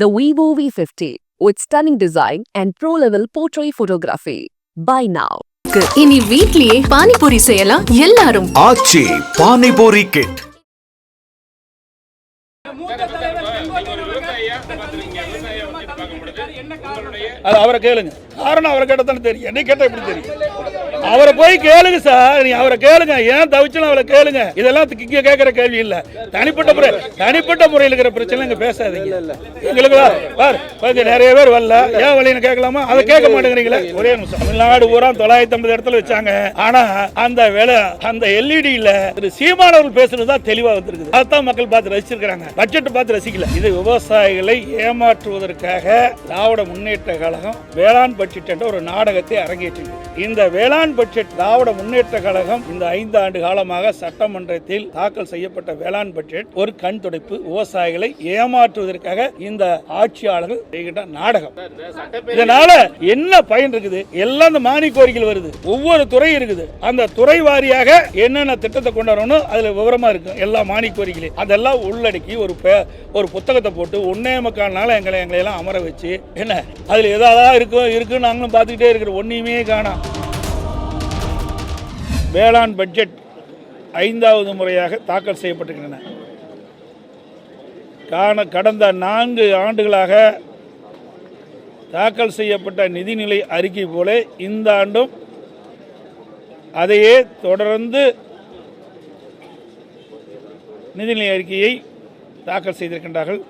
The Vivo V50 with stunning design and pro-level portrait photography. Buy now. இனி வீட்லயே பானிபூரி செய்யலாம் எல்லாரும். ஆச்சி பானிபூரி கிட். அவரை கேளுங்க. காரணம் அவரை கேட்டதானே தெரியும். என்னை கேட்டா எப்படி தெரியும்? அவரை போய் கேளுங்க சார். நீ அவரை கேளுங்க. ஏன் தவிச்சுன்னு அவரை கேளுங்க. இதெல்லாம் இங்க கேட்கிற கேள்வி இல்ல. தனிப்பட்ட முறை தனிப்பட்ட முறையில் இருக்கிற பிரச்சனை இங்க பேசாதீங்க. எங்களுக்கு நிறைய பேர் வரல. ஏன் வழின்னு கேட்கலாமா? அதை கேட்க மாட்டேங்கிறீங்களே? ஒரே நிமிஷம். தமிழ்நாடு பூரா தொள்ளாயிரத்தி ஐம்பது இடத்துல வச்சாங்க. ஆனா அந்த வேலை அந்த எல்இடியில திரு சீமானவர்கள் பேசுறது தான் தெளிவா வந்திருக்குது. அதான் மக்கள் பார்த்து ரசிச்சிருக்காங்க பட்ஜெட் பார்த்து ரசிக்கல. இது விவசாயிகளை ஏமாற்றுவதற்காக திராவிட முன்னேற்ற கழகம் வேளாண் பட்ஜெட் என்ற ஒரு நாடகத்தை அரங்கேற்றியது இந்த வேளாண் பட்ஜெட் திராவிட முன்னேற்ற கழகம் இந்த ஐந்து ஆண்டு காலமாக சட்டமன்றத்தில் தாக்கல் செய்யப்பட்ட வேளாண் பட்ஜெட் ஒரு கண் துடைப்பு விவசாயிகளை ஏமாற்றுவதற்காக இந்த ஆட்சியாளர்கள் செய்கின்ற நாடகம். இதனால என்ன பயன் இருக்குது? எல்லாம் இந்த மானி கோரிக்கைகள் வருது. ஒவ்வொரு துறை இருக்குது. அந்த துறை வாரியாக என்னென்ன திட்டத்தை கொண்டு வரணும் அதுல விவரமா இருக்கும். எல்லா மானி கோரிக்கைகளையும். அதெல்லாம் உள்ளடக்கி ஒரு ஒரு புத்தகத்தை போட்டு ஒன்னே முக்கால் நாள் எங்களை எங்களை எல்லாம் அமர வச்சு என்ன? அதுல எதாவது இருக்கும் இருக்குன்னு நாங்களும் பார்த்துக்கிட்டே இருக்கிறோம். ஒன்றையுமே காணாம். வேளாண் பட்ஜெட் ஐந்தாவது முறையாக தாக்கல் செய்யப்பட்டிருக்கின்றன. காண கடந்த நான்கு ஆண்டுகளாக தாக்கல் செய்யப்பட்ட நிதிநிலை அறிக்கை போல இந்த ஆண்டும் அதையே தொடர்ந்து நிதிநிலை அறிக்கையை தாக்கல் செய்திருக்கின்றார்கள்.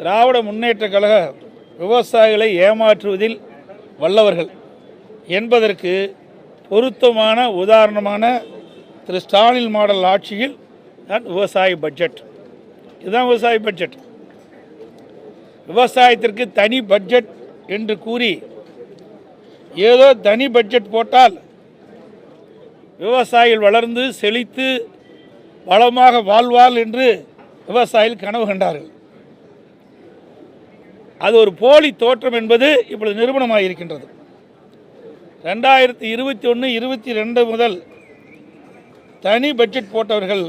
திராவிட முன்னேற்ற கழக விவசாயிகளை ஏமாற்றுவதில் வல்லவர்கள் என்பதற்கு பொருத்தமான உதாரணமான திரு ஸ்டாலின் மாடல் ஆட்சியில் தான் விவசாய பட்ஜெட் இதுதான் விவசாய பட்ஜெட் விவசாயத்திற்கு தனி பட்ஜெட் என்று கூறி ஏதோ தனி பட்ஜெட் போட்டால் விவசாயிகள் வளர்ந்து செழித்து வளமாக வாழ்வார் என்று விவசாயிகள் கனவு கண்டார்கள். அது ஒரு போலி தோற்றம் என்பது இப்பொழுது நிரூபணமாக இருக்கின்றது ரெண்டாயிரத்தி இருபத்தி ஒன்று இருபத்தி ரெண்டு முதல் தனி பட்ஜெட் போட்டவர்கள்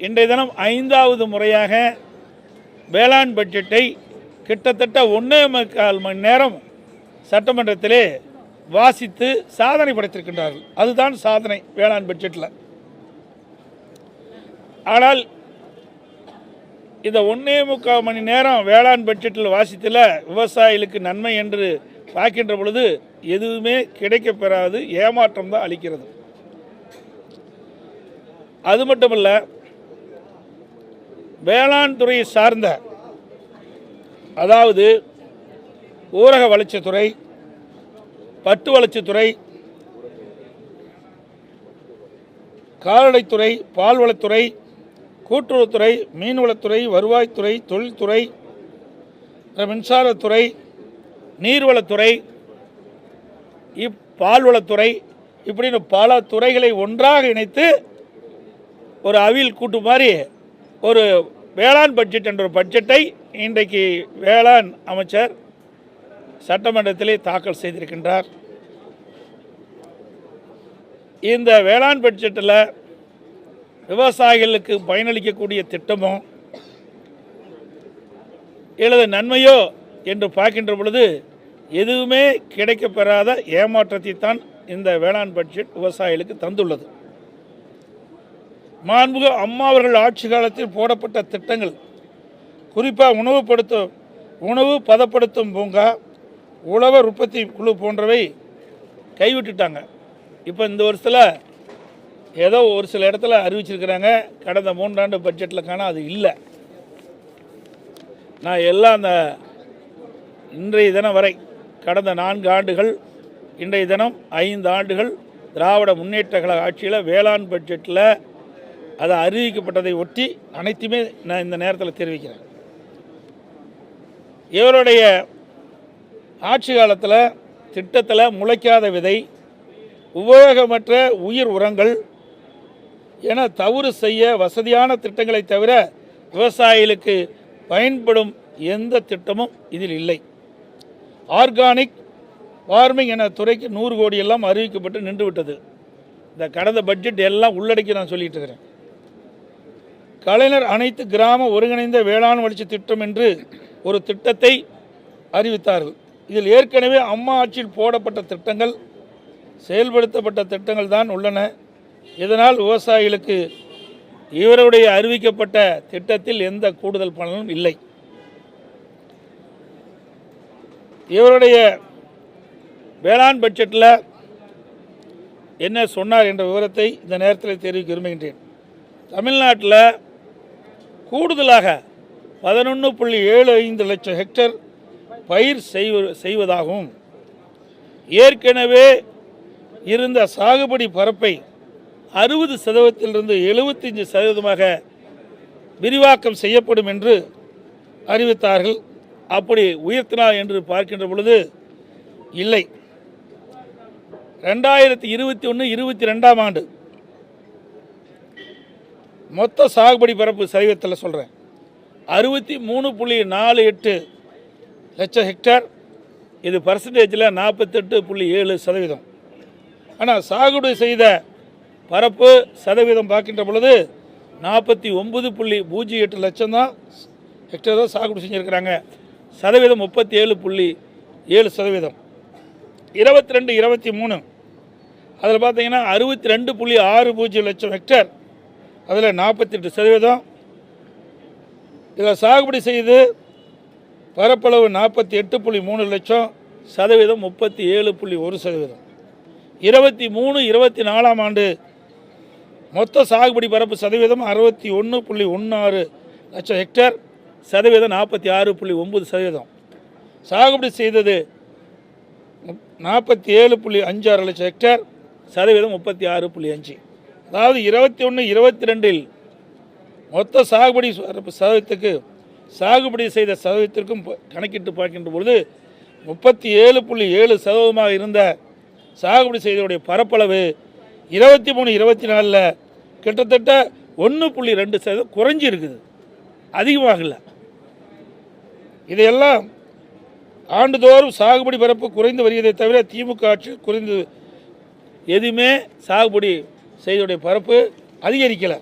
இன்றைய தினம் ஐந்தாவது முறையாக வேளாண் பட்ஜெட்டை கிட்டத்தட்ட ஒன்றே முக்கால் மணி நேரம் சட்டமன்றத்திலே வாசித்து சாதனை படைத்திருக்கின்றார்கள். அதுதான் சாதனை வேளாண் பட்ஜெட்டில் ஆனால் இந்த ஒன்றே முக்கால் மணி நேரம் வேளாண் பட்ஜெட்டில் வாசித்தில் விவசாயிகளுக்கு நன்மை என்று பார்க்கின்ற பொழுது எதுவுமே கிடைக்கப் பெறாது ஏமாற்றம் தான் அளிக்கிறது. அது மட்டுமல்ல வேளாண் துறையை சார்ந்த அதாவது ஊரக வளர்ச்சித்துறை பட்டு வளர்ச்சித்துறை கால்நடைத்துறை பால்வளத்துறை கூட்டுறவுத்துறை மீன்வளத்துறை வருவாய்த்துறை தொழில்துறை மின்சாரத்துறை நீர்வளத்துறை இப் பால்வளத்துறை இப்படின்னு பல துறைகளை ஒன்றாக இணைத்து ஒரு அவியல் கூட்டு மாதிரி ஒரு வேளாண் பட்ஜெட் என்ற ஒரு பட்ஜெட்டை இன்றைக்கு வேளாண் அமைச்சர் சட்டமன்றத்திலே தாக்கல் செய்திருக்கின்றார். இந்த வேளாண் பட்ஜெட்டில் விவசாயிகளுக்கு பயனளிக்கக்கூடிய திட்டமோ எழுத நன்மையோ என்று பார்க்கின்ற பொழுது எதுவுமே கிடைக்கப்பெறாத ஏமாற்றத்தை தான் இந்த வேளாண் பட்ஜெட் விவசாயிகளுக்கு தந்துள்ளது. மாண்புக அம்மா அவர்கள் ஆட்சி காலத்தில் போடப்பட்ட திட்டங்கள் குறிப்பாக உணவுப்படுத்தும் உணவு பதப்படுத்தும் பூங்கா உழவர் உற்பத்தி குழு போன்றவை கைவிட்டுட்டாங்க. இப்போ இந்த வருஷத்தில் ஏதோ ஒரு சில இடத்துல அறிவிச்சிருக்கிறாங்க கடந்த மூன்றாண்டு பட்ஜெட்டில் காண அது இல்லை. நான் எல்லாம் அந்த இன்றைய தினம் வரை கடந்த நான்கு ஆண்டுகள் இன்றைய தினம் ஐந்து ஆண்டுகள் திராவிட முன்னேற்ற கழக ஆட்சியில் வேளாண் பட்ஜெட்டில் அது அறிவிக்கப்பட்டதை ஒட்டி அனைத்துமே நான் இந்த நேரத்தில் தெரிவிக்கிறேன். இவருடைய ஆட்சி காலத்தில் திட்டத்தில் முளைக்காத விதை உபயோகமற்ற உயிர் உரங்கள் என தவறு செய்ய வசதியான திட்டங்களை தவிர விவசாயிகளுக்கு பயன்படும் எந்த திட்டமும் இதில் இல்லை. ஆர்கானிக் ஃபார்மிங் என துறைக்கு நூறு கோடி எல்லாம் அறிவிக்கப்பட்டு நின்று விட்டது இந்த கடந்த பட்ஜெட் எல்லாம் உள்ளடக்கி நான் சொல்லிட்டு இருக்கிறேன். கலைஞர் அனைத்து கிராம ஒருங்கிணைந்த வேளாண் வளர்ச்சி திட்டம் என்று ஒரு திட்டத்தை அறிவித்தார்கள். இதில் ஏற்கனவே அம்மா ஆட்சியில் போடப்பட்ட திட்டங்கள் செயல்படுத்தப்பட்ட திட்டங்கள் தான் உள்ளன. இதனால் விவசாயிகளுக்கு இவருடைய அறிவிக்கப்பட்ட திட்டத்தில் எந்த கூடுதல் பலனும் இல்லை. இவருடைய வேளாண் பட்ஜெட்டில் என்ன சொன்னார் என்ற விவரத்தை இந்த நேரத்தில் தெரிவிக்க விரும்புகின்றேன். தமிழ்நாட்டில் கூடுதலாக பதினொன்று புள்ளி ஏழு ஐந்து லட்சம் ஹெக்டர் பயிர் செய்வ செய்வதாகவும் ஏற்கனவே இருந்த சாகுபடி பரப்பை அறுபது சதவீதத்திலிருந்து எழுபத்தஞ்சு சதவீதமாக விரிவாக்கம் செய்யப்படும் என்று அறிவித்தார்கள். அப்படி உயர்த்தினார் என்று பார்க்கின்ற பொழுது இல்லை. ரெண்டாயிரத்தி இருபத்தி ஒன்று இருபத்தி ரெண்டாம் ஆண்டு. மொத்த சாகுபடி பரப்பு சதவீதத்தில் சொல்கிறேன் அறுபத்தி மூணு புள்ளி நாலு எட்டு லட்சம் ஹெக்டேர். இது பர்சன்டேஜில் நாற்பத்தெட்டு புள்ளி ஏழு சதவீதம். ஆனால் சாகுபடி செய்த பரப்பு சதவீதம் பார்க்கின்ற பொழுது நாற்பத்தி ஒம்பது புள்ளி பூஜ்ஜியம் எட்டு லட்சம் தான் ஹெக்டேர் தான் சாகுபடி செஞ்சுருக்கிறாங்க. சதவீதம் முப்பத்தி ஏழு புள்ளி ஏழு சதவீதம். இருபத்தி ரெண்டு இருபத்தி மூணு அதில் பார்த்தீங்கன்னா அறுபத்தி ரெண்டு புள்ளி ஆறு பூஜ்ஜியம் லட்சம் ஹெக்டேர் அதில் நாற்பத்தி எட்டு சதவீதம். இதில் சாகுபடி செய்து பரப்பளவு நாற்பத்தி எட்டு புள்ளி மூணு லட்சம் சதவீதம் முப்பத்தி ஏழு புள்ளி ஒரு சதவீதம். இருபத்தி மூணு இருபத்தி நாலாம் ஆண்டு மொத்த சாகுபடி பரப்பு சதவீதம் அறுபத்தி ஒன்று புள்ளி ஒன்று ஆறு லட்சம் ஹெக்டேர் சதவீதம் நாற்பத்தி ஆறு புள்ளி ஒம்பது சதவீதம். சாகுபடி செய்தது நாற்பத்தி ஏழு புள்ளி அஞ்சு ஆறு லட்சம் ஹெக்டேர் சதவீதம் முப்பத்தி ஆறு புள்ளி அஞ்சு. அதாவது இருபத்தி ஒன்று இருபத்தி ரெண்டில் மொத்த சாகுபடி சதவீதத்துக்கு சாகுபடி செய்த சதவீதத்திற்கும் ப- கணக்கிட்டு பார்க்கின்ற பொழுது முப்பத்தி ஏழு புள்ளி ஏழு சதவீதமாக இருந்த சாகுபடி செய்தவுடைய பரப்பளவு இருபத்தி மூணு இருபத்தி நாலில் கிட்டத்தட்ட ஒன்று புள்ளி ரெண்டு சதவீதம் குறைஞ்சி இருக்குது அதிகமாகல இதையெல்லாம் ஆண்டுதோறும் சாகுபடி பரப்பு குறைந்து வருவதை தவிர திமுக ஆட்சி குறைந்து எதுவுமே சாகுபடி செய்துடைய பரப்பு அதிகரிக்கலை.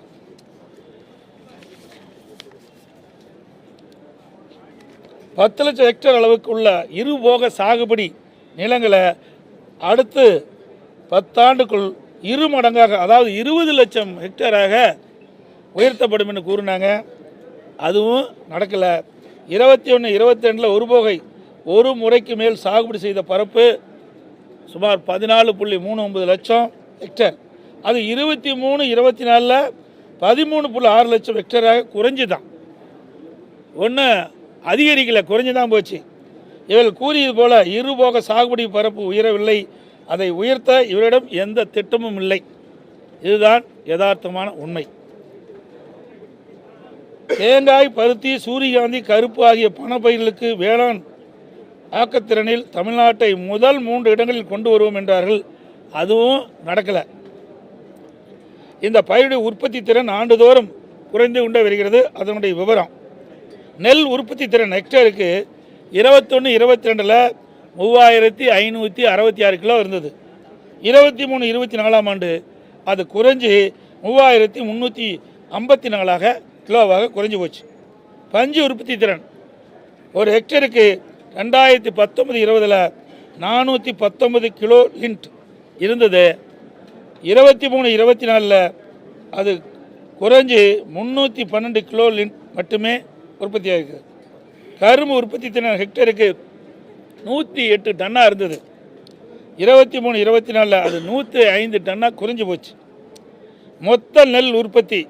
பத்து லட்சம் ஹெக்டேர் அளவுக்கு உள்ள இருபோக சாகுபடி நிலங்களை அடுத்து பத்தாண்டுக்குள் இரு மடங்காக அதாவது இருபது லட்சம் ஹெக்டேராக உயர்த்தப்படும் என்று கூறினாங்க. அதுவும் நடக்கலை. இருபத்தி ஒன்று இருபத்தி ரெண்டில் ஒரு போகை ஒரு முறைக்கு மேல் சாகுபடி செய்த பரப்பு சுமார் பதினாலு புள்ளி மூணு ஒன்பது லட்சம் ஹெக்டர் அது இருபத்தி மூணு இருபத்தி நாலில் பதிமூணு புள்ளி ஆறு லட்சம் ஹெக்டேராக குறைஞ்சுதான். ஒன்று அதிகரிக்கலை குறைஞ்சு தான் போச்சு. இவர்கள் கூறியது போல இருபோக சாகுபடி பரப்பு உயரவில்லை. அதை உயர்த்த இவரிடம் எந்த திட்டமும் இல்லை. இதுதான் யதார்த்தமான உண்மை. தேங்காய் பருத்தி சூரியகாந்தி கருப்பு ஆகிய பணப்பயிர்களுக்கு வேளாண் ஆக்கத்திறனில் தமிழ்நாட்டை முதல் மூன்று இடங்களில் கொண்டு வருவோம் என்றார்கள். அதுவும் நடக்கலை. இந்த பயிருடைய உற்பத்தி திறன் ஆண்டுதோறும் குறைந்து கொண்டே வருகிறது. அதனுடைய விவரம் நெல் உற்பத்தி திறன் ஹெக்டேருக்கு இருபத்தொன்று இருபத்தி ரெண்டில் மூவாயிரத்தி ஐநூற்றி அறுபத்தி ஆறு கிலோ இருந்தது. இருபத்தி மூணு இருபத்தி நாலாம் ஆண்டு அது குறைஞ்சி மூவாயிரத்தி முந்நூற்றி ஐம்பத்தி நாலாக கிலோவாக குறைஞ்சி போச்சு. பஞ்சு உற்பத்தி திறன். ஒரு ஹெக்டருக்கு ரெண்டாயிரத்தி பத்தொம்பது இருபதில் நானூற்றி பத்தொம்பது கிலோ லிண்ட் இருந்தது. இருபத்தி மூணு இருபத்தி நாலில் அது குறைஞ்சி முந்நூற்றி பன்னெண்டு கிலோ லிண்ட் மட்டுமே உற்பத்தி ஆகிருக்கு கரும்பு உற்பத்தி திறன் ஹெக்டருக்கு நூற்றி எட்டு டன்னாக இருந்தது. இருபத்தி மூணு இருபத்தி நாலில் அது நூற்றி ஐந்து டன்னாக குறைஞ்சி போச்சு. மொத்த நெல் உற்பத்தி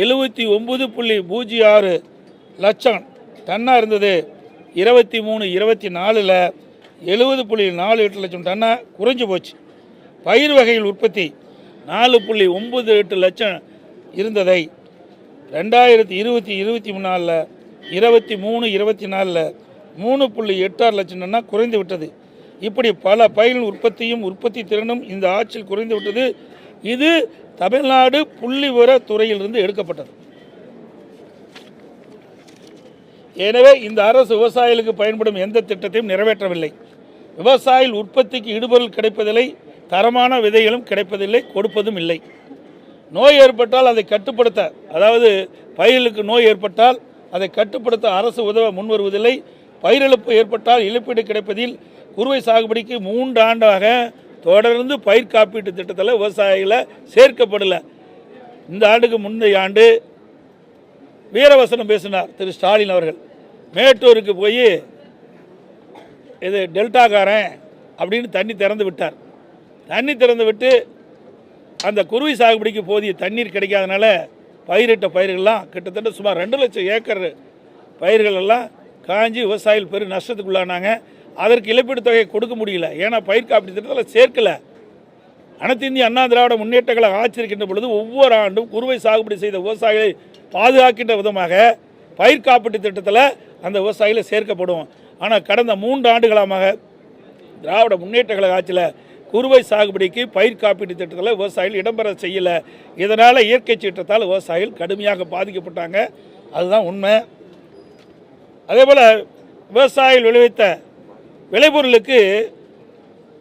எழுபத்தி ஒம்பது புள்ளி பூஜ்ஜியம் ஆறு லட்சம். டன்னாக இருந்தது. இருபத்தி மூணு இருபத்தி நாலில் எழுபது புள்ளி நாலு எட்டு லட்சம் டன்னாக குறைஞ்சி போச்சு. பயிர் வகைகள் உற்பத்தி நாலு புள்ளி ஒம்பது எட்டு லட்சம் இருந்ததை ரெண்டாயிரத்தி இருபத்தி இருபத்தி மூணாலில் இருபத்தி மூணு இருபத்தி நாலில் மூணு புள்ளி எட்டாறு லட்சம் டன்னா குறைந்து விட்டது. இப்படி பல பயிர்கள் உற்பத்தியும் உற்பத்தி திறனும் இந்த ஆட்சியில் குறைந்து விட்டது. இது தமிழ்நாடு புள்ளி விவர துறையிலிருந்து எடுக்கப்பட்டது. எனவே இந்த அரசு விவசாயிகளுக்கு பயன்படும் எந்த திட்டத்தையும் நிறைவேற்றவில்லை. விவசாயிகள் உற்பத்திக்கு இடுபொருள் கிடைப்பதில்லை தரமான விதைகளும் கிடைப்பதில்லை கொடுப்பதும் இல்லை. நோய் ஏற்பட்டால் அதை கட்டுப்படுத்த அதாவது பயிர்களுக்கு நோய் ஏற்பட்டால் அதை கட்டுப்படுத்த அரசு உதவ முன்வருவதில்லை. பயிரிழப்பு ஏற்பட்டால் இழப்பீடு கிடைப்பதில் குறுவை சாகுபடிக்கு மூன்று ஆண்டாக தொடர்ந்து பயிர் காப்பீட்டு திட்டத்தில் விவசாயிகளை சேர்க்கப்படலை. இந்த ஆண்டுக்கு முந்தைய ஆண்டு வீரவசனம் பேசினார் திரு ஸ்டாலின் அவர்கள். மேட்டூருக்கு போய் இது டெல்டாக்காரன் அப்படின்னு தண்ணி திறந்து விட்டார். தண்ணி திறந்து விட்டு அந்த குருவி சாகுபடிக்கு போதிய தண்ணீர் கிடைக்காதனால பயிரிட்ட பயிர்கள்லாம் கிட்டத்தட்ட சுமார் ரெண்டு லட்சம் ஏக்கர் பயிர்கள் எல்லாம் காஞ்சி விவசாயிகள் பெரும் நஷ்டத்துக்குள்ளானாங்க. அதற்கு இழப்பீடு தொகையை கொடுக்க முடியல. ஏன்னா பயிர் காப்பீட்டு திட்டத்தில் சேர்க்கலை. அனைத்து இந்திய அண்ணா திராவிட முன்னேற்ற கழகம் பொழுது ஒவ்வொரு ஆண்டும் குறுவை சாகுபடி செய்த விவசாயிகளை பாதுகாக்கின்ற விதமாக பயிர் காப்பீட்டு திட்டத்தில் அந்த விவசாயிகளை சேர்க்கப்படும். ஆனால் கடந்த மூன்று ஆண்டுகளமாக திராவிட முன்னேற்ற கழக ஆட்சியில் குறுவை சாகுபடிக்கு பயிர் காப்பீட்டு திட்டத்தில் விவசாயிகள் இடம்பெற செய்யலை. இதனால் இயற்கை சீற்றத்தால் விவசாயிகள் கடுமையாக பாதிக்கப்பட்டாங்க. அதுதான் உண்மை. அதே போல் விவசாயிகள் விளைவித்த விளைபொருளுக்கு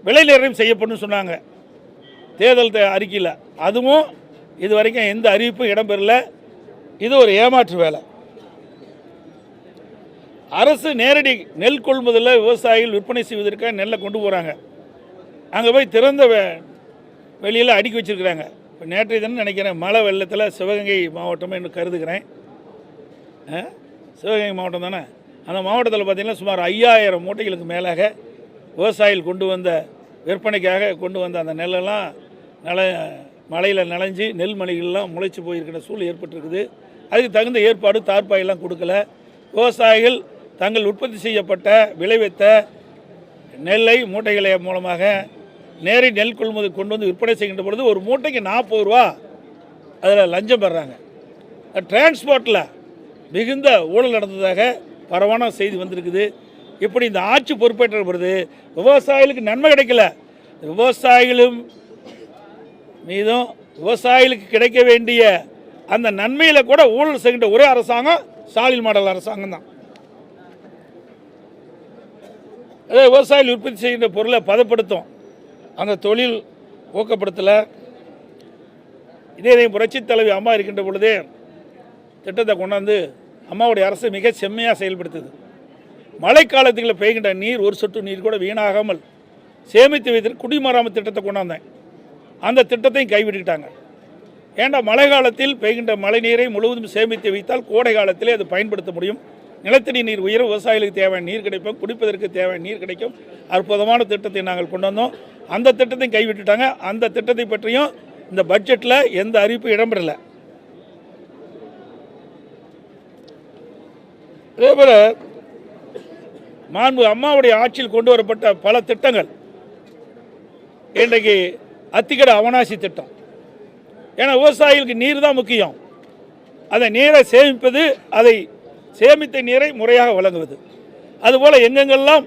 விலை நிர்ணயம் செய்யப்படும் சொன்னாங்க. தேர்தல் த- அறிக்கையில். அதுவும் இது வரைக்கும் எந்த அறிவிப்பும் இடம்பெறல. இது ஒரு ஏமாற்று வேலை. அரசு நேரடி நெல் கொள்முதலில் விவசாயிகள் விற்பனை செய்வதற்காக நெல்லை கொண்டு போகிறாங்க அங்கே போய் திறந்த வெளியில் அடுக்கி வச்சிருக்கிறாங்க. இப்போ நேற்றைய தினம் நினைக்கிறேன் மழை வெள்ளத்தில் சிவகங்கை மாவட்டமாக இன்னும் கருதுகிறேன் சிவகங்கை மாவட்டம் தானே? அந்த மாவட்டத்தில் பார்த்திங்கன்னா சுமார் ஐயாயிரம் மூட்டைகளுக்கு மேலாக விவசாயிகள் கொண்டு வந்த விற்பனைக்காக கொண்டு வந்த அந்த நெல்லெல்லாம் நல மழையில் நனைஞ்சு நெல் மணிகள்லாம் முளைச்சி போயிருக்கிற சூழல் ஏற்பட்டிருக்குது. அதுக்கு தகுந்த ஏற்பாடு தார்ப்பாயெல்லாம் கொடுக்கல. விவசாயிகள் தங்கள் உற்பத்தி செய்யப்பட்ட விளைவித்த நெல்லை மூட்டைகளை மூலமாக நேரடி நெல் கொள்முதல் கொண்டு வந்து விற்பனை செய்கின்ற பொழுது ஒரு மூட்டைக்கு நாற்பது ரூபா அதில் லஞ்சம் பெறாங்க. டிரான்ஸ்போர்ட்டில் மிகுந்த ஊழல் நடந்ததாக பரவான செய்தி வந்திருக்குது. இப்படி இந்த ஆட்சி பொறுப்பேற்ற பொழுது விவசாயிகளுக்கு நன்மை கிடைக்கல. விவசாயிகளும் மீதும் விவசாயிகளுக்கு கிடைக்க வேண்டிய அந்த நன்மையில் கூட ஊழல் செய்கின்ற ஒரே அரசாங்கம் ஸ்டாலின் மாடல் அரசாங்கம் தான். அதே விவசாயிகள் உற்பத்தி செய்கின்ற பொருளை பதப்படுத்தும். அந்த தொழில் ஊக்கப்படுத்தலை. இதே புரட்சித் தலைவி அம்மா இருக்கின்ற பொழுதே திட்டத்தை கொண்டாந்து அம்மாவுடைய அரசு மிக செம்மையாக செயல்படுத்துது. மழைக்காலத்துக்குள்ள பெய்கின்ற நீர் ஒரு சொட்டு நீர் கூட வீணாகாமல் சேமித்து வைத்து குடிமராமத்து திட்டத்தை கொண்டாந்தேன். அந்த திட்டத்தையும் கைவிட்டுக்கிட்டாங்க. ஏண்டா மழை காலத்தில் பெய்கின்ற மழை நீரை முழுவதும் சேமித்து வைத்தால் கோடை காலத்திலே அது பயன்படுத்த முடியும். நிலத்தடி நீர் உயர விவசாயிகளுக்கு தேவையான நீர் கிடைக்கும் குடிப்பதற்கு தேவையான நீர் கிடைக்கும். அற்புதமான திட்டத்தை நாங்கள் கொண்டு வந்தோம். அந்த திட்டத்தையும் கைவிட்டுட்டாங்க. அந்த திட்டத்தை பற்றியும் இந்த பட்ஜெட்டில் எந்த அறிவிப்பும் இடம்பெறலை. அதேபோல் மாண்பு அம்மாவுடைய ஆட்சியில் கொண்டு வரப்பட்ட பல திட்டங்கள். இன்றைக்கு அத்திக்கடை அவனாசி திட்டம். ஏன்னா விவசாயிகளுக்கு நீர் தான் முக்கியம். அந்த நீரை சேமிப்பது அதை சேமித்த நீரை முறையாக வழங்குவது. அதுபோல் எங்கெங்கெல்லாம்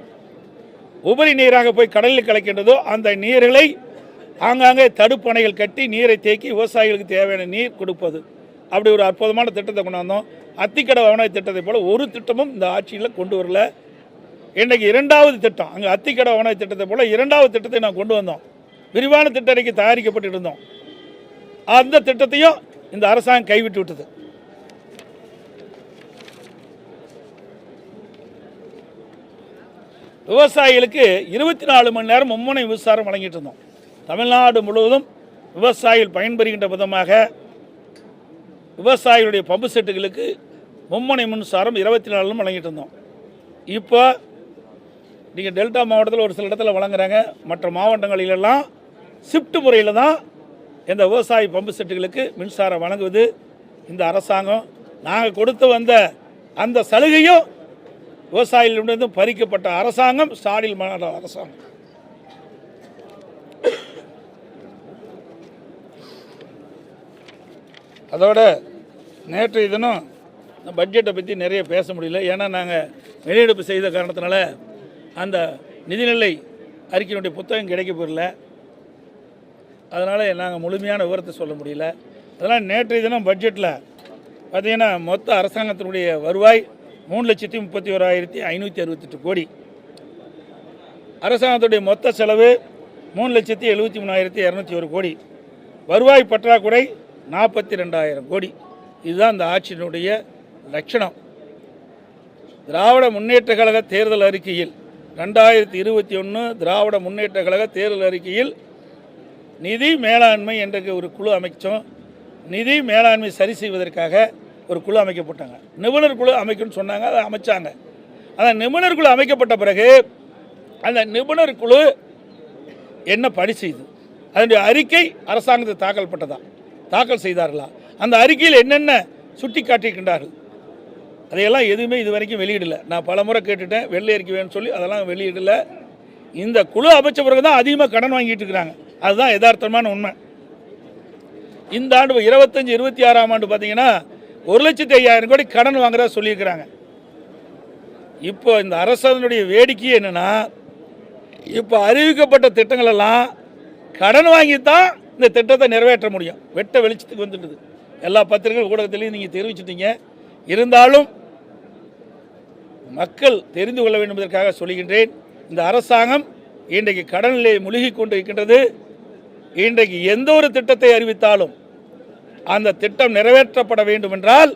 உபரி நீராக போய் கடலில் கலக்கின்றதோ அந்த நீர்களை ஆங்காங்கே தடுப்பணைகள் கட்டி நீரை தேக்கி விவசாயிகளுக்கு தேவையான நீர் கொடுப்பது. அப்படி ஒரு அற்புதமான திட்டத்தை கொண்டாந்தோம். அத்திக்கடை அவனாய் திட்டத்தை போல் ஒரு திட்டமும் இந்த ஆட்சியில் கொண்டு வரல. இன்றைக்கு இரண்டாவது திட்டம் அங்கே அத்திக்கடை அவனாய் திட்டத்தை போல் இரண்டாவது திட்டத்தை நான் கொண்டு வந்தோம். விரிவான திட்ட தயாரிக்கப்பட்டு இருந்தோம். அந்த திட்டத்தையும் இந்த அரசாங்கம் கைவிட்டு விட்டது. விவசாயிகளுக்கு இருபத்தி நாலு மணி நேரம் மும்முனை மின்சாரம் வழங்கிட்டு இருந்தோம். தமிழ்நாடு முழுவதும் விவசாயிகள் பயன்பெறுகின்ற விதமாக விவசாயிகளுடைய பம்பு செட்டுகளுக்கு மும்முனை மின்சாரம் இருபத்தி நாலுன்னு வழங்கிட்டு இருந்தோம். இப்போ நீங்கள் டெல்டா மாவட்டத்தில் ஒரு சில இடத்துல வழங்குறாங்க. மற்ற மாவட்டங்களிலெல்லாம் ஷிஃப்ட் முறையில் தான் இந்த விவசாய பம்பு செட்டுகளுக்கு மின்சாரம் வழங்குவது இந்த அரசாங்கம். நாங்கள் கொடுத்து வந்த அந்த சலுகையும் விவசாயிகளிடமிருந்து பறிக்கப்பட்ட அரசாங்கம் ஸ்டாலின் மாநில அரசாங்கம். அதோட நேற்றைய தினம் பட்ஜெட்டை பற்றி நிறைய பேச முடியல. ஏன்னா நாங்கள் வெளியெடுப்பு செய்த காரணத்தினால அந்த நிதிநிலை அறிக்கையினுடைய புத்தகம் கிடைக்க போகல அதனால் நாங்கள் முழுமையான விவரத்தை சொல்ல முடியல. அதனால் நேற்றைய தினம் பட்ஜெட்டில் பார்த்திங்கன்னா மொத்த அரசாங்கத்தினுடைய வருவாய் மூணு லட்சத்தி முப்பத்தி ஓராயிரத்தி ஐநூற்றி அறுபத்தெட்டு கோடி. அரசாங்கத்துடைய மொத்த செலவு மூணு லட்சத்தி எழுபத்தி மூணாயிரத்தி இரநூத்தி ஒரு கோடி. வருவாய் பற்றாக்குறை நாற்பத்தி ரெண்டாயிரம் கோடி. இதுதான் இந்த ஆட்சியினுடைய லட்சணம். திராவிட முன்னேற்ற கழக தேர்தல் அறிக்கையில் ரெண்டாயிரத்தி இருபத்தி ஒன்று திராவிட முன்னேற்ற கழக தேர்தல் அறிக்கையில் நிதி மேலாண்மை என்ற ஒரு குழு அமைச்சோம். நிதி மேலாண்மை சரி செய்வதற்காக ஒரு குழு அமைக்கப்பட்டாங்க. நிபுணர் குழு அமைக்கும்னு சொன்னாங்க அதை அமைச்சாங்க. அந்த நிபுணர் குழு அமைக்கப்பட்ட பிறகு அந்த நிபுணர் குழு என்ன பணி செய்து? அதனுடைய அறிக்கை அரசாங்கத்தை தாக்கல் பட்டதா? தாக்கல் செய்தார்களா? அந்த அறிக்கையில் என்னென்ன சுட்டி காட்டியிருக்கின்றார்கள் அதையெல்லாம் எதுவுமே இது வரைக்கும் வெளியிடல. நான் பல முறை கேட்டுட்டேன். வெள்ளை அறிக்கை வேணும்னு சொல்லி அதெல்லாம் வெளியிடல. இந்த குழு அமைச்ச பிறகு தான் அதிகமாக கடன் வாங்கிட்டு இருக்கிறாங்க. அதுதான் யதார்த்தமான உண்மை. இந்த ஆண்டு இருபத்தஞ்சி இருபத்தி ஆறாம் ஆண்டு பார்த்தீங்கன்னா ஒரு லட்சத்தி ஐயாயிரம் கோடி கடன் வாங்குறதா சொல்லியிருக்கிறாங்க. இப்போ இந்த அரசாங்கனுடைய வேடிக்கை என்னென்னா இப்போ அறிவிக்கப்பட்ட திட்டங்கள் எல்லாம் கடன் வாங்கி தான் இந்த திட்டத்தை நிறைவேற்ற முடியும். வெட்ட வெளிச்சத்துக்கு வந்துட்டுது எல்லா பத்திரிகை ஊடகத்திலையும் நீங்கள் தெரிவிச்சிட்டீங்க. இருந்தாலும் மக்கள் தெரிந்து கொள்ள வேண்டும் என்பதற்காக சொல்கின்றேன் இந்த அரசாங்கம் இன்றைக்கு கடனிலே முழுகி கொண்டு இருக்கின்றது இன்றைக்கு எந்த ஒரு திட்டத்தை அறிவித்தாலும் அந்த திட்டம் நிறைவேற்றப்பட வேண்டும் என்றால்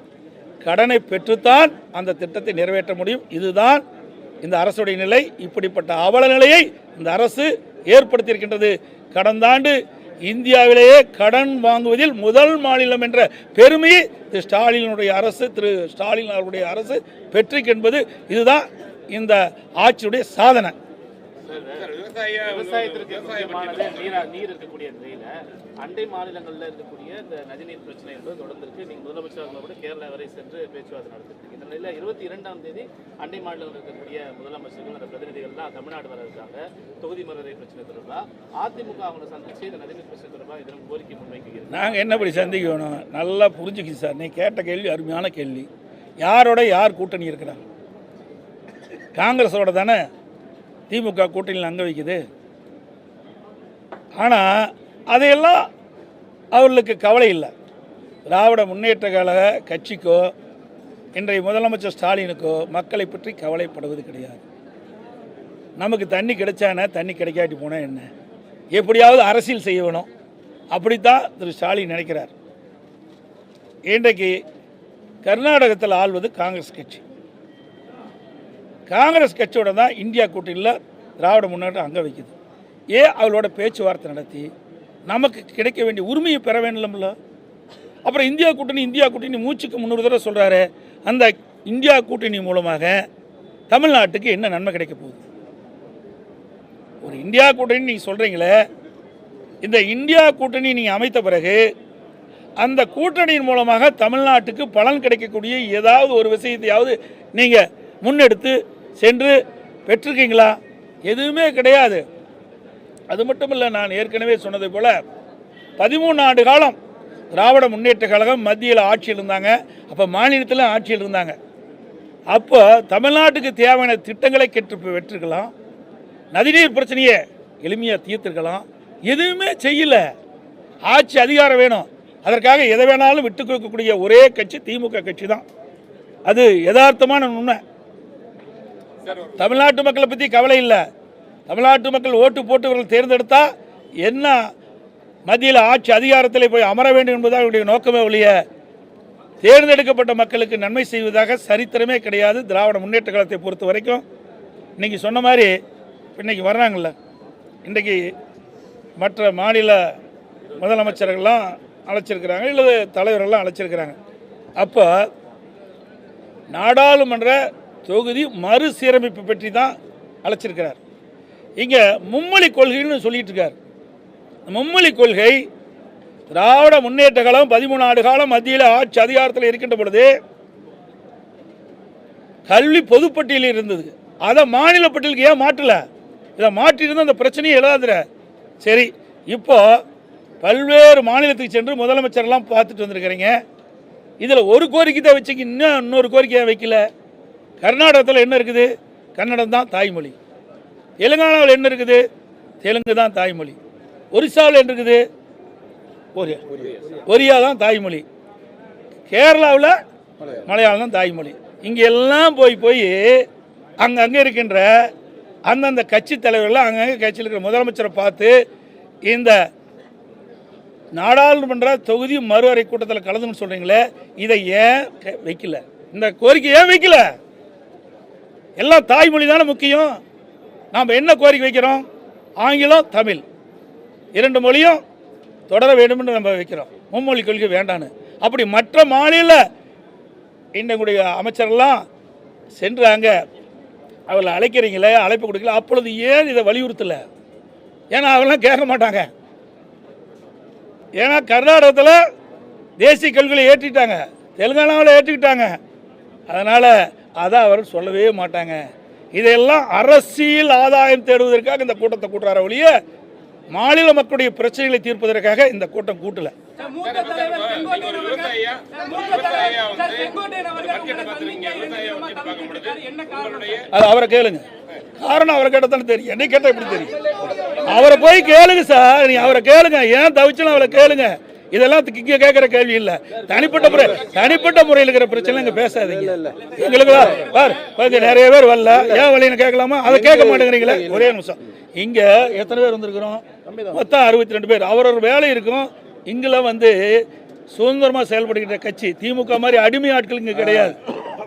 கடனை பெற்றுத்தான் அந்த திட்டத்தை நிறைவேற்ற முடியும். இதுதான் இந்த அரசுடைய நிலை. இப்படிப்பட்ட அவல நிலையை இந்த அரசு ஏற்படுத்தியிருக்கின்றது. கடந்த ஆண்டு இந்தியாவிலேயே கடன் வாங்குவதில் முதல் மாநிலம் என்ற பெருமையை திரு ஸ்டாலினுடைய அரசு திரு ஸ்டாலின் அவருடைய அரசு பெற்றிக் என்பது இதுதான் இந்த ஆட்சியுடைய சாதனை. விவசாயத்திற்கு முக்கியமானது நீரா நீர் இருக்கக்கூடிய நிலையில அண்டை மாநிலங்களில் இருக்கக்கூடிய இந்த நதிநீர் பிரச்சனை என்பது தொடர்ந்து இருக்கு நீங்க முதலமைச்சர் கூட கேரளா வரை சென்று பேச்சுவார்த்தை நடத்திருக்கீங்க. இந்த நிலையில இருபத்தி இரண்டாம் தேதி அண்டை மாநிலங்கள் இருக்கக்கூடிய முதலமைச்சர்கள் அந்த பிரதிநிதிகள்லாம் தமிழ்நாடு வர இருக்காங்க. தொகுதி மறுவரை பிரச்சனை தொடர்பா? அதிமுக அவங்களை சந்திச்சு இந்த நதிநீர் பிரச்சனை தொடர்பா இதற்கு கோரிக்கை முன்வைக்கிறீங்க நாங்கள் என்ன இப்படி சந்திக்கணும்? நல்லா புரிஞ்சுக்கிச்சு சார். நீ கேட்ட கேள்வி அருமையான கேள்வி. யாரோட யார் கூட்டணி இருக்கிறாங்க? காங்கிரஸோட தானே? திமுக கூட்டணியில் அங்க வைக்குது. ஆனால் அதையெல்லாம் அவர்களுக்கு கவலை இல்லை. திராவிட முன்னேற்ற கழக கட்சிக்கோ இன்றைய முதலமைச்சர் ஸ்டாலினுக்கோ மக்களை பற்றி கவலைப்படுவது கிடையாது. நமக்கு தண்ணி கிடைச்சானே தண்ணி கிடைக்காட்டி போனால் என்ன? எப்படியாவது அரசியல் செய்ய வேணும் அப்படித்தான் திரு ஸ்டாலின் நினைக்கிறார். இன்றைக்கு கர்நாடகத்தில் ஆள்வது காங்கிரஸ் கட்சி. காங்கிரஸ் கட்சியோட தான் இந்தியா கூட்டணியில் திராவிட முன்னேற்றம் அங்கே வைக்குது. ஏன் அவளோட பேச்சுவார்த்தை நடத்தி நமக்கு கிடைக்க வேண்டிய உரிமையை பெற வேண்டும்ல. அப்புறம் இந்தியா கூட்டணி இந்தியா கூட்டணி மூச்சுக்கு முந்நூறு தடவை சொல்கிறாரு அந்த இந்தியா கூட்டணி மூலமாக தமிழ்நாட்டுக்கு என்ன நன்மை கிடைக்க போகுது? ஒரு இந்தியா கூட்டணி நீங்கள் சொல்கிறீங்களே இந்த இந்தியா கூட்டணி நீங்கள் அமைத்த பிறகு அந்த கூட்டணியின் மூலமாக தமிழ்நாட்டுக்கு பலன் கிடைக்கக்கூடிய ஏதாவது ஒரு விஷயத்தையாவது நீங்கள் முன்னெடுத்து சென்று பெற்றிருக்கீங்களா? எதுவுமே கிடையாது. அது மட்டும் இல்லை நான் ஏற்கனவே சொன்னது போல பதிமூணு ஆண்டு காலம் திராவிட முன்னேற்ற கழகம் மத்தியில் ஆட்சியில் இருந்தாங்க. அப்போ மாநிலத்தில் ஆட்சியில் இருந்தாங்க. அப்போ தமிழ்நாட்டுக்கு தேவையான திட்டங்களை கெட்டு வெற்றிருக்கலாம். நதிநீர் பிரச்சனையை எளிமையாக தீர்த்துருக்கலாம். எதுவுமே செய்யல. ஆட்சி அதிகாரம் வேணும். அதற்காக எதை வேணாலும் விட்டு கொடுக்கக்கூடிய ஒரே கட்சி திமுக கட்சி தான். அது யதார்த்தமான உண்மை தமிழ்நாட்டு மக்களை பற்றி கவலை இல்லை. தமிழ்நாட்டு மக்கள் ஓட்டு போட்டு இவர்கள் தேர்ந்தெடுத்தா என்ன மத்தியில் ஆட்சி அதிகாரத்தில் போய் அமர வேண்டும் என்பதாக அவருடைய நோக்கமே ஒழிய தேர்ந்தெடுக்கப்பட்ட மக்களுக்கு நன்மை செய்வதாக சரித்திரமே கிடையாது. திராவிட முன்னேற்ற காலத்தை பொறுத்த வரைக்கும் இன்றைக்கி சொன்ன மாதிரி இன்னைக்கு வர்றாங்கல்ல. இன்றைக்கி மற்ற மாநில முதலமைச்சர்கள்லாம் அழைச்சிருக்கிறாங்க இல்லை தலைவர்கள்லாம் அழைச்சிருக்கிறாங்க. அப்போ நாடாளுமன்ற தொகுதி மறுசீரமைப்பு பற்றி தான் அழைச்சிருக்கிறார். இங்கே மும்மொழி கொள்கைன்னு சொல்லிட்டு இருக்கார் மும்மொழி கொள்கை திராவிட முன்னேற்ற காலம் பதிமூணு ஆண்டு காலம் மத்தியில் ஆட்சி அதிகாரத்தில் இருக்கின்ற பொழுது கல்வி பொதுப்பட்டியலில் இருந்தது. அதை மாநில பட்டியலுக்கு ஏன் மாற்றல? இதை மாற்றியிருந்தா அந்த பிரச்சனையை எழுதாதுற சரி இப்போ பல்வேறு மாநிலத்துக்கு சென்று முதலமைச்சர்லாம் பார்த்துட்டு வந்திருக்கிறீங்க. இதில் ஒரு கோரிக்கை தான் வச்சுக்க இன்னும் இன்னொரு கோரிக்கையை வைக்கல. கர்நாடகத்தில் என்ன இருக்குது? கன்னடம் தான் தாய்மொழி. தெலுங்கானாவில் என்ன இருக்குது? தெலுங்கு தான் தாய்மொழி. ஒரிசாவில் என்ன இருக்குது? ஒரியா. ஒரியா தான் தாய்மொழி. கேரளாவில் மலையாளம் தான் தாய்மொழி. இங்கே எல்லாம் போய் போய் அங்கங்கே இருக்கின்ற அந்தந்த கட்சி தலைவர்கள் அங்கங்கே கட்சியில் இருக்கிற முதலமைச்சரை பார்த்து இந்த நாடாளுமன்ற தொகுதி மறுவரை கூட்டத்தில் கலந்துன்னு சொல்கிறீங்களே இதை ஏன் வைக்கல? இந்த கோரிக்கை ஏன் வைக்கல? எல்லாம் தாய்மொழி தானே முக்கியம். நாம் என்ன கோரிக்கை வைக்கிறோம்? ஆங்கிலம் தமிழ். இரண்டு மொழியும் தொடர வேண்டும்னு நம்ம வைக்கிறோம். மும்மொழி கொள்கை வேண்டான்னு. அப்படி மற்ற மாநில இன்னக்கூடிய அமைச்சர்லாம் சென்றாங்க. அவளை அழைக்கிறீங்களே அழைப்பு கொடுக்கல. அப்பொழுது ஏன் இதை வலியுறுத்தலை? ஏன்னா அவெல்லாம் கேட்க மாட்டாங்க. ஏன்னா கர்நாடகத்தில் தேசிய கல்விகளை ஏற்றிட்டாங்க. தெலுங்கானாவில் ஏற்றிக்கிட்டாங்க. அதனால் அதை அவர் சொல்லவே மாட்டாங்க. இதையெல்லாம் அரசியல் ஆதாயம் தேடுவதற்காக இந்த கூட்டத்தை கூட்டுறார ஒழிய மாநில மக்களுடைய பிரச்சனைகளை தீர்ப்பதற்காக இந்த கூட்டம் கூட்டல. அது அவரை கேளுங்க. காரணம் அவரை கேட்டால் தானே தெரியும். என்னை கேட்டால் எப்படி தெரியும்? அவரை போய் கேளுங்க சார். நீ அவரை கேளுங்க. ஏன் தவிச்சுன்னு அவரை கேளுங்க. இதெல்லாம் இங்க கேட்குற கேள்வி இல்லை. தனிப்பட்ட முறை தனிப்பட்ட முறையில் இருக்கிற பிரச்சனை இங்கே பேசாதீங்க. எங்களுக்கு பார் நிறைய பேர் வரல. ஏன் வழின்னு கேட்கலாமா? அதை கேட்க மாட்டேங்கிறீங்களே? ஒரே நிமிஷம். இங்கே எத்தனை பேர் வந்திருக்கிறோம்? மொத்தம் அறுபத்தி ரெண்டு பேர் அவரவர் வேலை இருக்கும். இங்கெல்லாம் வந்து சுதந்திரமாக செயல்படுகின்ற கட்சி திமுக மாதிரி அடிமை ஆட்கள் இங்கே கிடையாது.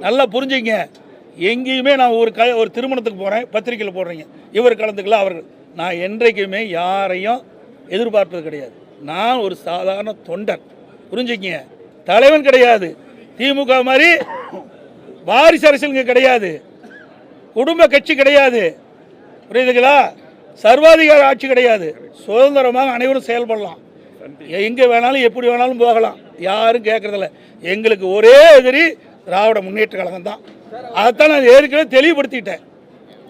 நல்லா புரிஞ்சுங்க. எங்கேயுமே நான் ஒரு க ஒரு திருமணத்துக்கு போகிறேன் பத்திரிக்கையில் போடுறீங்க. இவர் கலந்துக்கல அவர் நான் என்றைக்குமே யாரையும் எதிர்பார்ப்பது கிடையாது. நான் ஒரு சாதாரண தொண்டன். புரிஞ்சுக்கிங்க? தலைவன் கிடையாது. திமுக மாதிரி வாரிசு அரசியல் கிடையாது. குடும்ப கட்சி கிடையாது. புரியுதுங்களா? சர்வாதிகார ஆட்சி கிடையாது. சுதந்திரமாக அனைவரும் செயல்படலாம். எங்கே வேணாலும் எப்படி வேணாலும் போகலாம். யாரும் கேட்கறதில்ல எங்களுக்கு ஒரே எதிரி திராவிட முன்னேற்ற கழகம் தான். அதைத்தான் நான் ஏற்கனவே தெளிவுபடுத்திட்டேன்.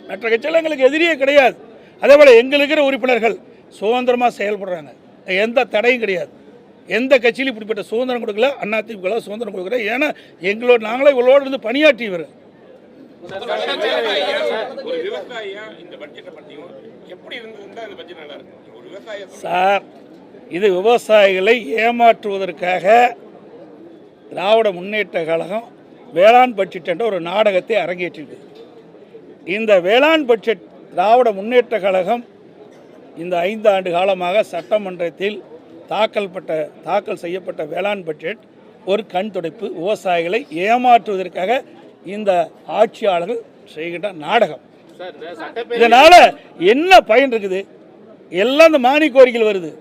மற்ற கட்சியில் எங்களுக்கு எதிரியே கிடையாது. அதே போல் எங்களுக்கிற உறுப்பினர்கள் சுதந்திரமாக செயல்படுறாங்க. எந்த தடையும் கிடையாது. எந்த கட்சியிலும் இப்படிப்பட்ட சுதந்திரம் கொடுக்கல அண்ணா திமுக சுதந்திரம் கொடுக்கல. ஏன்னா எங்களோட நாங்களே இவளோடு இருந்து பணியாற்றியவர் ஒரு எப்படி சார் இது விவசாயிகளை ஏமாற்றுவதற்காக திராவிட முன்னேற்ற கழகம் வேளாண் பட்ஜெட் என்ற ஒரு நாடகத்தை அரங்கேற்றிருக்கு. இந்த வேளாண் பட்ஜெட் திராவிட முன்னேற்ற கழகம் இந்த ஐந்து ஆண்டு காலமாக சட்டமன்றத்தில் தாக்கல் பட்ட தாக்கல் செய்யப்பட்ட வேளாண் பட்ஜெட் ஒரு கண் துடைப்பு விவசாயிகளை ஏமாற்றுவதற்காக இந்த ஆட்சியாளர்கள் செய்கின்ற நாடகம். இதனால என்ன பயன் இருக்குது? எல்லாம் இந்த மானி கோரிக்கைகள் வருது.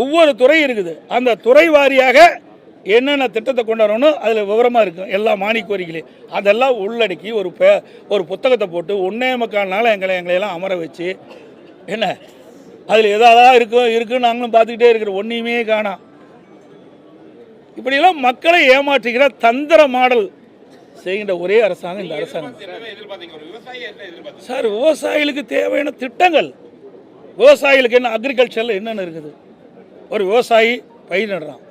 ஒவ்வொரு துறை இருக்குது. அந்த துறை வாரியாக என்னென்ன திட்டத்தை கொண்டு வரணும் அதில் விவரமாக இருக்கும். எல்லா மானி கோரிக்கையிலையும் அதெல்லாம் உள்ளடக்கி ஒரு பே ஒரு புத்தகத்தை போட்டு ஒன்றே முக்கால் நாள் எங்களை எங்களையெல்லாம் அமர வச்சு என்ன அதில் எதாவது இருக்கும் இருக்குன்னு நாங்களும் பார்த்துக்கிட்டே இருக்கிறோம். ஒன்றையுமே காணோம் இப்படியெல்லாம் மக்களை ஏமாற்றுகிற தந்திர மாடல் செய்கின்ற ஒரே அரசாங்கம் இந்த அரசாங்கம். சார் விவசாயிகளுக்கு தேவையான திட்டங்கள். விவசாயிகளுக்கு என்ன அக்ரிகல்ச்சரில் என்னென்ன இருக்குது? ஒரு விவசாயி பயிர் நடுறான்.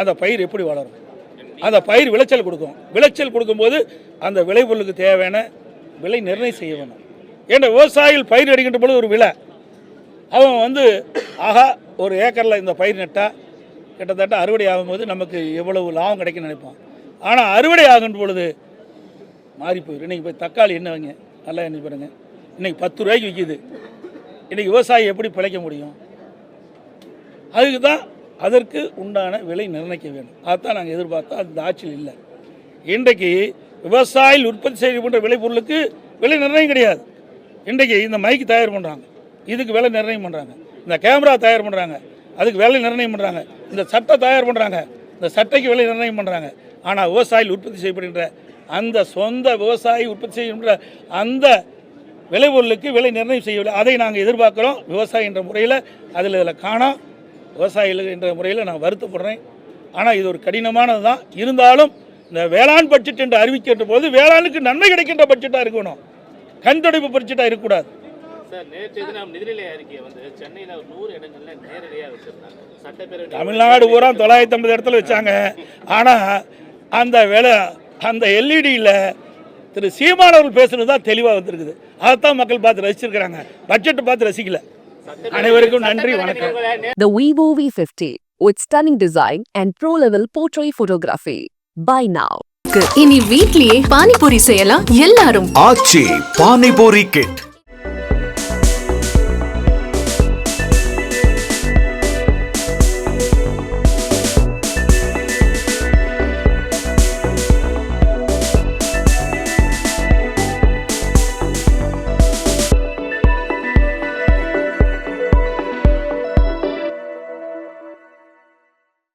அந்த பயிர் எப்படி வளரும்? அந்த பயிர் விளைச்சல் கொடுக்கும். விளைச்சல் கொடுக்கும்போது அந்த விளைபொருளுக்கு தேவையான விலை நிர்ணயம் செய்ய வேணும் ஏன்னா விவசாயிகள் பயிர் அடிக்கின்ற பொழுது ஒரு விலை. அவன் வந்து ஆகா ஒரு ஏக்கரில் இந்த பயிர் நட்டால் கிட்டத்தட்ட அறுவடை ஆகும்போது நமக்கு எவ்வளவு லாபம் கிடைக்கும்னு நினைப்பான். ஆனால் அறுவடை ஆகும் பொழுது மாறி போயிடும் இன்றைக்கி போய் தக்காளி என்ன வைங்க. நல்லா என்ன பாருங்க. இன்றைக்கி பத்து ரூபாய்க்கு விற்கிது இன்றைக்கி விவசாயி எப்படி பிழைக்க முடியும்? அதுக்கு தான் அதற்கு உண்டான விலை நிர்ணயிக்க வேண்டும். அதுதான் நாங்கள் எதிர்பார்த்தோம். அந்த ஆட்சியில் இல்லை. இன்றைக்கு விவசாயிகள் உற்பத்தி செய்யப்படுற விளைபொருளுக்கு விலை நிர்ணயம் கிடையாது. இன்றைக்கு இந்த மைக்கு தயார் பண்ணுறாங்க இதுக்கு விலை நிர்ணயம் பண்ணுறாங்க இந்த கேமரா தயார் பண்ணுறாங்க அதுக்கு விலை நிர்ணயம் பண்ணுறாங்க இந்த சட்டை தயார் பண்ணுறாங்க இந்த சட்டைக்கு விலை நிர்ணயம் பண்ணுறாங்க ஆனால் விவசாயிகள் உற்பத்தி செய்யப்படுகின்ற அந்த சொந்த விவசாயி உற்பத்தி செய்கின்ற அந்த விளைபொருளுக்கு விலை நிர்ணயம் செய்யவில்லை. அதை நாங்கள் எதிர்பார்க்குறோம். விவசாயி என்ற முறையில் அதில் இதில் காணோம். விவசாயிகள் என்ற முறையில் நான் வருத்தப்படுறேன். ஆனால் இது ஒரு கடினமானது தான். இருந்தாலும் இந்த வேளாண் பட்ஜெட் என்று அறிவிக்கின்ற போது வேளாணுக்கு நன்மை கிடைக்கின்ற பட்ஜெட்டாக இருக்கணும். கண் துடைப்பு பட்ஜெட்டாக இருக்கக்கூடாது. சார் நேற்று தினம் நிதிநிலை அறிக்கையை வந்து சென்னையில் ஒரு நூறு இடங்கள்ல நேரடியாக வச்சிருந்தாங்க. சட்டப்பேரவை தமிழ்நாடு பூரா தொள்ளாயிரத்தி ஐம்பது இடத்துல வச்சாங்க. ஆனால் அந்த வேலை அந்த எல்இடியில் திரு சீமானவர்கள் பேசுனது தான் தெளிவாக வந்திருக்குது. அதைத்தான் மக்கள் பார்த்து ரசிச்சிருக்கிறாங்க. பட்ஜெட் பார்த்து ரசிக்கல. அனைவருக்கும் நன்றி வணக்கம். The Vivo V50 with stunning design and pro-level portrait photography. Buy now. இனி வீட்லயே பானிபூரி செய்யலாம். எல்லாரும் ஆச்சி பானிபூரி கிட்